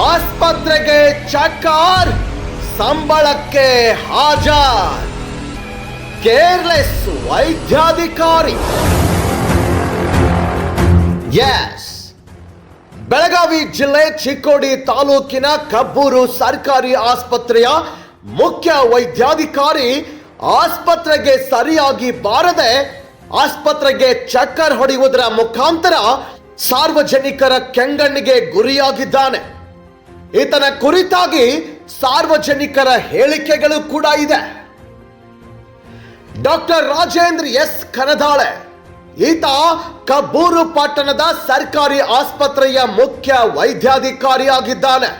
ಆಸ್ಪತ್ರೆಗೆ ಚಕಾರ್ ಸಂಬಳಕ್ಕೆ ಹಾಜರ್. ಕೇರ್ಲೆಸ್ ವೈದ್ಯಾಧಿಕಾರಿ. ಎಸ್. ಬೆಳಗಾವಿ ಜಿಲ್ಲೆ ಚಿಕ್ಕೋಡಿ ತಾಲೂಕಿನ ಕಬ್ಬೂರು ಸರ್ಕಾರಿ ಆಸ್ಪತ್ರೆಯ ಮುಖ್ಯ ವೈದ್ಯಾಧಿಕಾರಿ ಆಸ್ಪತ್ರೆಗೆ ಸರಿಯಾಗಿ ಬಾರದೆ ಆಸ್ಪತ್ರೆಗೆ ಚಕ್ಕರ್ ಹೊಡೆಯುವುದರ ಮುಖಾಂತರ ಸಾರ್ವಜನಿಕರ ಕೆಂಗಣ್ಣಿಗೆ ಗುರಿಯಾಗಿದ್ದಾನೆ. ಈತನ ಕುರಿತಾಗಿ ಸಾರ್ವಜನಿಕರ ಹೇಳಿಕೆಗಳು ಕೂಡ ಇದೆ. Doctor Rajendra S. ಕನದಾಳೆ, ಈತ ಕಬ್ಬೂರು ಪಟ್ಟಣದ ಸರ್ಕಾರಿ ಆಸ್ಪತ್ರೆಯ ಮುಖ್ಯ ವೈದ್ಯಾಧಿಕಾರಿಯಾಗಿದ್ದಾನೆ.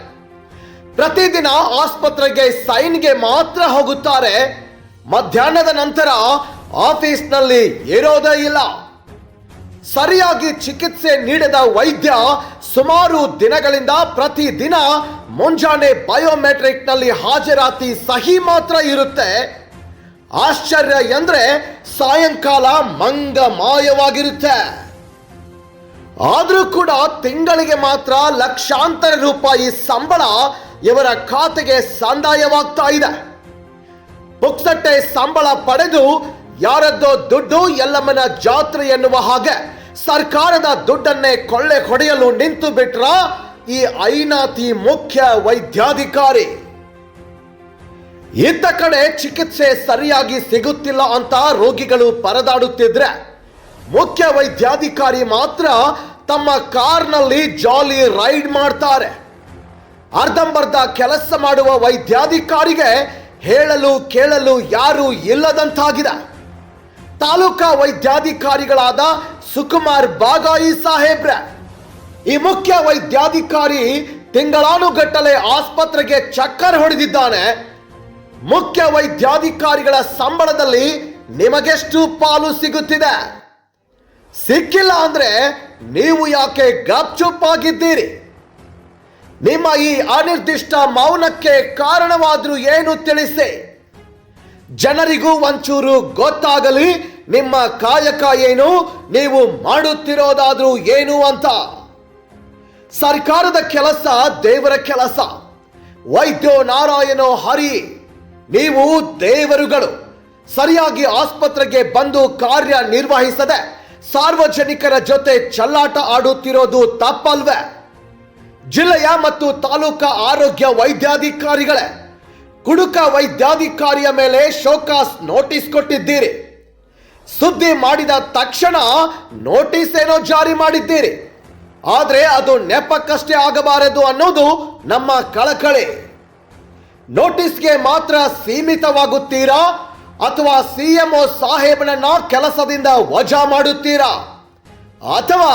ಪ್ರತಿದಿನ ಆಸ್ಪತ್ರೆಗೆ ಸೈನ್ಗೆ ಮಾತ್ರ ಹೋಗುತ್ತಾರೆ. ಮಧ್ಯಾಹ್ನದ ನಂತರ ಆಫೀಸ್ನಲ್ಲಿ ಇರೋದೇ ಇಲ್ಲ. ಸರಿಯಾಗಿ ಚಿಕಿತ್ಸೆ ನೀಡದ ವೈದ್ಯ ಸುಮಾರು ದಿನಗಳಿಂದ ಪ್ರತಿದಿನ ಮುಂಜಾನೆ ಬಯೋಮೆಟ್ರಿಕ್ನಲ್ಲಿ ಹಾಜರಾತಿ ಸಹಿ ಮಾತ್ರ ಇರುತ್ತೆ. ಆಶ್ಚರ್ಯ ಎಂದ್ರೆ ಸಾಯಂಕಾಲ ಮಂಗ ಮಾಯವಾಗಿರುತ್ತೆ ಆದ್ರೂ ಕೂಡ ತಿಂಗಳಿಗೆ ಮಾತ್ರ ಲಕ್ಷಾಂತರ ರೂಪಾಯಿ ಸಂಬಳ ಇವರ ಖಾತೆಗೆ ಸಂದಾಯವಾಗ್ತಾ ಇದೆ. ಪುಕ್ಸಟ್ಟೆ ಸಂಬಳ ಪಡೆದು ಯಾರದ್ದೋ ದುಡ್ಡು ಎಲ್ಲಮ್ಮನ ಜಾತ್ರೆ ಎನ್ನುವ ಹಾಗೆ. ಸರ್ಕಾರದ ದುಡ್ಡನ್ನೇ ಕೊಳ್ಳೆ ಹೊಡೆಯಲು ನಿಂತು ಬಿಟ್ರ ಈ ಐನಾತಿ ಮುಖ್ಯ ವೈದ್ಯಾಧಿಕಾರಿ. ಇತ್ತ ಕಡೆ ಚಿಕಿತ್ಸೆ ಸರಿಯಾಗಿ ಸಿಗುತ್ತಿಲ್ಲ ಅಂತ ರೋಗಿಗಳು ಪರದಾಡುತ್ತಿದ್ರೆ ಮುಖ್ಯ ವೈದ್ಯಾಧಿಕಾರಿ ಮಾತ್ರ ತಮ್ಮ ಕಾರ್ನಲ್ಲಿ ಜಾಲಿ ರೈಡ್ ಮಾಡ್ತಾರೆ. ಅರ್ಧಂಬರ್ಧ ಕೆಲಸ ಮಾಡುವ ವೈದ್ಯಾಧಿಕಾರಿಗೆ ಹೇಳಲು ಕೇಳಲು ಯಾರು ಇಲ್ಲದಂತಾಗಿದೆ. ತಾಲೂಕಾ ವೈದ್ಯಾಧಿಕಾರಿಗಳಾದ ಸುಕುಮಾರ್ ಬಾಗಾಯಿ ಸಾಹೇಬ್ರ, ಈ ಮುಖ್ಯ ವೈದ್ಯಾಧಿಕಾರಿ ತಿಂಗಳಾನುಗಟ್ಟಲೆ ಆಸ್ಪತ್ರೆಗೆ ಚಕ್ಕರ್ ಹೊಡೆದಿದ್ದಾನೆ. ಮುಖ್ಯ ವೈದ್ಯಾಧಿಕಾರಿಗಳ ಸಂಬಳದಲ್ಲಿ ನಿಮಗೆಷ್ಟು ಪಾಲು ಸಿಗುತ್ತಿದೆ? ಸಿಕ್ಕಿಲ್ಲ ಅಂದ್ರೆ ನೀವು ಯಾಕೆ ಗಪ್ಚುಪ್ಪಾಗಿದ್ದೀರಿ? ನಿಮ್ಮ ಈ ಅನಿರ್ದಿಷ್ಟ ಮೌನಕ್ಕೆ ಕಾರಣವಾದ್ರೂ ಏನು ತಿಳಿಸಿ? ಜನರಿಗೂ ಒಂಚೂರು ಗೊತ್ತಾಗಲಿ ನಿಮ್ಮ ಕಾಯಕ ಏನು ನೀವು ಮಾಡುತ್ತಿರೋದಾದ್ರೂ ಏನು ಅಂತ. ಸರ್ಕಾರದ ಕೆಲಸ ದೇವರ ಕೆಲಸ. ವೈದ್ಯೋ ನಾರಾಯಣೋ ಹರಿ, ನೀವು ದೇವರುಗಳು. ಸರಿಯಾಗಿ ಆಸ್ಪತ್ರೆಗೆ ಬಂದು ಕಾರ್ಯ ನಿರ್ವಹಿಸದೆ ಸಾರ್ವಜನಿಕರ ಜೊತೆ ಚಲ್ಲಾಟ ಆಡುತ್ತಿರೋದು ತಪ್ಪಲ್ವೇ? ಜಿಲ್ಲೆಯ ಮತ್ತು ತಾಲೂಕಾ ಆರೋಗ್ಯ ವೈದ್ಯಾಧಿಕಾರಿಗಳೇ, ಕುಡುಕ ವೈದ್ಯಾಧಿಕಾರಿಯ ಮೇಲೆ ಶೋಕಾಸ್ ನೋಟಿಸ್ ಕೊಟ್ಟಿದ್ದೀರಿ. ಸುದ್ದಿ ಮಾಡಿದ ತಕ್ಷಣ ನೋಟಿಸ್ ಏನೋ ಜಾರಿ ಮಾಡಿದ್ದೀರಿ. ಆದರೆ ಅದು ನೆಪಕ್ಕಷ್ಟೇ ಆಗಬಾರದು ಅನ್ನೋದು ನಮ್ಮ ಕಳಕಳಿ. ನೋಟಿಸ್ಗೆ ಮಾತ್ರ ಸೀಮಿತವಾಗುತ್ತೀರಾ? ಅಥವಾ ಸಿಎಂಒ ಸಾಹೇಬನನ್ನ ಕೆಲಸದಿಂದ ವಜಾ ಮಾಡುತ್ತೀರಾ? ಅಥವಾ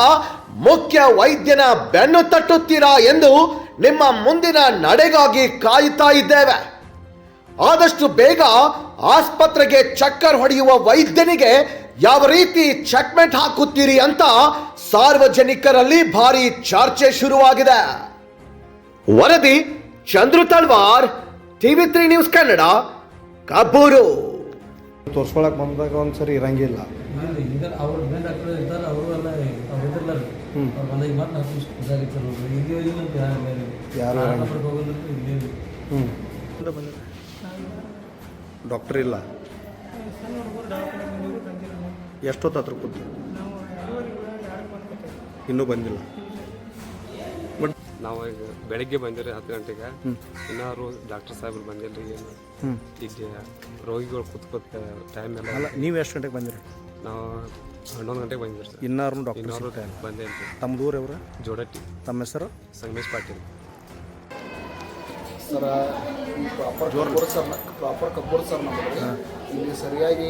ಮುಖ್ಯ ವೈದ್ಯನ ಬೆನ್ನು ತಟ್ಟುತ್ತೀರಾ ಎಂದು ನಿಮ್ಮ ಮುಂದಿನ ನಡೆಗಾಗಿ ಕಾಯುತ್ತಾ ಇದ್ದೇವೆ. ಆದಷ್ಟು ಬೇಗ ಆಸ್ಪತ್ರೆಗೆ ಚಕ್ಕರ್ ಹೊಡೆಯುವ ವೈದ್ಯನಿಗೆ ಯಾವ ರೀತಿ ಚೆಕ್ಮೆಂಟ್ ಹಾಕುತ್ತೀರಿ ಅಂತ ಸಾರ್ವಜನಿಕರಲ್ಲಿ ಭಾರಿ ಚರ್ಚೆ ಶುರುವಾಗಿದೆ. ವರದಿ Chandru Talwar TV three news Kannada Kabbur. ತೋರ್ಸ್ಕೊಳಕ್ ಬಂದಾಗ ಒಂದ್ಸರಿ ಇರಂಗಿಲ್ಲ. ಅವ್ರು ಇನ್ನೊಂದು ಡಾಕ್ಟರ್ ಇದ್ದಾರೆ ಅವರು ಎಲ್ಲ ಅವ್ರು ಇದ್ರಲ್ಲ ರೀ ಹ್ಮ್. ಅವ್ರು ಬಂದಾಗ ಮತ್ತೆ ನಾವು ಇದಾಗಿತ್ತು ಇಲ್ಲಿ ಯಾರು ಬೇರೆ ಯಾರು ಯಾರು ಇಲ್ಲಿ ಹ್ಞೂ ಡಾಕ್ಟರ್ ಇಲ್ಲ. ಎಷ್ಟೊತ್ತು ಹತ್ರ ಕೂತು? ಇನ್ನೂ ಬಂದಿಲ್ಲ. ಬಟ್ ನಾವು ಈಗ ಬೆಳಗ್ಗೆ ಬಂದಿರಿ ಹತ್ತು ಗಂಟೆಗೆ. ಇನ್ನಾರು ಡಾಕ್ಟರ್ ಸಾಹೇಬ್ರು ಬಂದಿಲ್ಲ ಏನು ಇಲ್ಲಿ ರೋಗಿಗಳು ಕೂತ್ಕೋತ ಟೈಮ್ ಎಲ್ಲ ಅಲ್ಲ ನೀವು ಎಷ್ಟು ಗಂಟೆಗೆ ಬಂದಿರಿ? ನಾವು ಹನ್ನೊಂದು ಗಂಟೆಗೆ ಬಂದಿರಿ ಇನ್ನಾರು ಡಾಕ್ಟರ್ ಬಂದೇ ತಮ್ಮ ದೂರ ಇವರು ಜೋಡಟ್ಟಿ. ತಮ್ಮ ಹೆಸರು? Sangamesh Patil. Sir proper Kabbur sir proper Kabbur sir ನಮಗೆ ಇಲ್ಲಿ ಸರಿಯಾಗಿ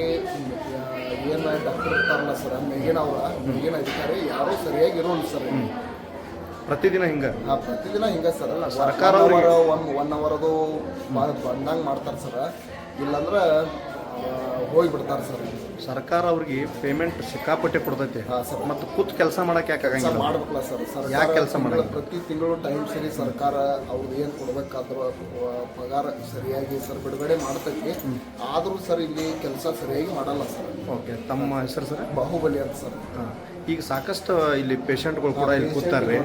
ಏನು ಡಾಕ್ಟರ್ ಇರ್ತಾರಲ್ಲ ಸರ್ ಮೇಗಿನ ಅವರ ಮೇಗಿನ ಅಧಿಕಾರಿ ಯಾರು ಸರಿಯಾಗಿ ಇರೋಲ್ಲ ಸರ್. ಪ್ರತಿದಿನ ಹಿಂಗೆ? ಪ್ರತಿದಿನ ಹಿಂಗೆ ಸರ್ ಸರ್ಕಾರ ಅವ್ರಿಗೆ- ಅವರ್ ಒನ್ ಒನ್ ಅವರದು ಬಂದಂಗೆ ಮಾಡ್ತಾರೆ ಸರ್ ಇಲ್ಲಾಂದ್ರೆ ಹೋಗಿ ಬಿಡ್ತಾರೆ ಸರ್. ಸರ್ಕಾರ ಅವ್ರಿಗೆ ಪೇಮೆಂಟ್ ಸಿಕ್ಕಾಪಟ್ಟೆ ಕೊಡ್ತೈತೆ. ಹಾಂ ಸರ್. ಮತ್ತು ಕೂತ್ ಕೆಲಸ ಮಾಡಕ್ಕೆ ಯಾಕೆ ಆಗಂಗಿಲ್ಲ? ಮಾಡ್ಬೇಕಲ್ಲ ಸರ್. ಸರ್ ಯಾಕೆ ಕೆಲಸ ಮಾಡಿ ಮಾಡಲ್ಲ? ಪ್ರತಿ ತಿಂಗಳು ಟೈಮ್ ಸರಿ ಸರ್ಕಾರ ಅವ್ರು ಏನು ಕೊಡ್ಬೇಕಾದ್ರೂ ಪಗಾರ ಸರಿಯಾಗಿ ಸರ್ ಬಿಡುಗಡೆ ಮಾಡ್ತೈತಿ. ಆದರೂ ಸರ್ ಇಲ್ಲಿ ಕೆಲಸ ಸರಿಯಾಗಿ ಮಾಡಲ್ಲ ಸರ್. ಓಕೆ ತಮ್ಮ ಹೆಸರು ಸರ್? ಬಾಹುಬಲಿ ಅಂತ ಸರ್. ಹಾಂ ಈಗ ಸಾಕಷ್ಟು ಇಲ್ಲಿ ಪೇಷಂಟ್ಗಳು ಕೂಡ ಇಲ್ಲಿ ಕೂತಾರ್ರಿ.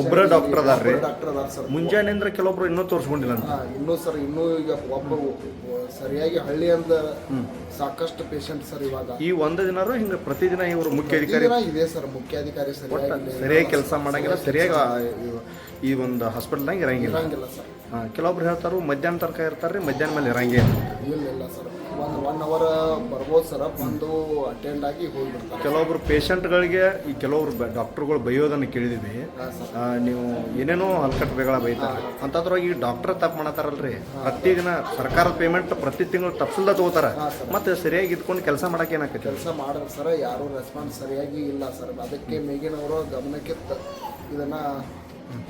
ಒಬ್ಬರ ಡಾಕ್ಟರ್ ಅದಾರ್ರಿ. ಡಾಕ್ಟರ್ ಅದಾರ ಸರ್. ಮುಂಜಾನೆ ಅಂದ್ರೆ ಕೆಲವೊಬ್ರು ಇನ್ನೂ ತೋರಿಸ್ಕೊಂಡಿಲ್ಲ ಇನ್ನೂ ಸರ್ ಇನ್ನೂ ಈಗ ಒಬ್ಬ ಸರಿಯಾಗಿ ಹಳ್ಳಿ ಅಂದ ಸಾಕಷ್ಟು ಪೇಷಂಟ್ ಸರ್ ಇವಾಗ. ಈ ಒಂದು ದಿನರು ಹಿಂಗೆ ಪ್ರತಿದಿನ ಇವರು ಮುಖ್ಯ ಅಧಿಕಾರಿ ಇದೆ ಸರ್ ಮುಖ್ಯಾಧಿಕಾರಿ ಅಧಿಕಾರಿ ಸರಿಯಾಗಿ ಸರಿಯಾಗಿ ಕೆಲಸ ಮಾಡಂಗಿಲ್ಲ ಸರಿಯಾಗಿ ಈ ಒಂದು ಹಾಸ್ಪಿಟಲ್ನಾಗ ಇರಂಗಿಲ್ಲ. ಇರಂಗಿಲ್ಲ ಸರ್. ಕೆಲವೊಬ್ರು ಹೇಳ್ತಾರು ಮಧ್ಯಾಹ್ನ ತನಕ ಇರ್ತಾರೆ ರೀ ಮಧ್ಯಾಹ್ನ ಮೇಲೆ ಇರಂಗಿಲ್ಲ ಇಲ್ಲ ಇಲ್ಲ ಸರ್. ಒನ್ ಅವರ್ ಬರ್ಬೋದು ಸರ್ ಬಂದು ಅಟೆಂಡ್ ಆಗಿ ಹೋಗ್ಬಿಡ್ತಾರೆ. ಕೆಲವೊಬ್ರು ಪೇಷಂಟ್ಗಳಿಗೆ ಈ ಕೆಲವೊಬ್ರು ಡಾಕ್ಟರ್ಗಳು ಬೈಯೋದನ್ನು ಕೇಳಿದೀವಿ. ಆ, ನೀವು ಏನೇನೋ ಹಲ್ಕಟ್ ಬೇಗಳ ಬೈತಾರೆ. ಅಂತದ್ರಾಗ ಈ ಡಾಕ್ಟರ್ ತಪ್ಪು ಮಾಡತ್ತಾರಲ್ರಿ? ಪ್ರತಿದಿನ ಸರ್ಕಾರದ ಪೇಮೆಂಟ್ ಪ್ರತಿ ತಿಂಗಳು ತಪ್ಸಲ್ದ ತಗೋತಾರ. ಮತ್ತೆ ಸರಿಯಾಗಿ ಇದ್ಕೊಂಡು ಕೆಲಸ ಮಾಡಕ್ಕೆ ಏನಾಕೈತಿ ಕೆಲಸ ಮಾಡಿದ್ರೆ ಸರ್ ಯಾರು ರೆಸ್ಪಾನ್ಸ್ ಸರಿಯಾಗಿ ಇಲ್ಲ ಸರ್. ಅದಕ್ಕೆ ಮೇಗಿನವರು ಗಮನಕ್ಕೆ ತ- ಇದನ್ನ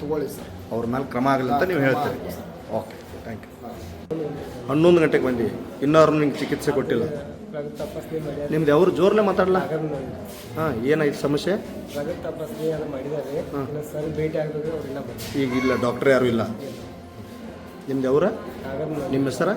ತಗೊಳ್ಳಿ ಸರ್. ಅವ್ರ ಮೇಲೆ ಕ್ರಮ ಆಗಲಿ ಅಂತ ನೀವು ಹೇಳ್ತೀರಿ. ಓಕೆ ಥ್ಯಾಂಕ್ ಯು ಹನ್ನೊಂದು ಗಂಟೆಗೆ ಬಂದು ಇನ್ನೂ ನಿಂಗೆ ಚಿಕಿತ್ಸೆ ಕೊಟ್ಟಿಲ್ಲ. ನಿಮ್ದು ಅವರು ಜೋರ್ಲೆ ಮಾತಾಡಲ್ಲ ಹಾಂ ಏನಾಯ್ತು ಸಮಸ್ಯೆ? ಈಗ ಇಲ್ಲ ಡಾಕ್ಟರ್ ಯಾರು ಇಲ್ಲ? ನಿಮ್ದು ಅವರ ನಿಮ್ಮ ಹೆಸರ?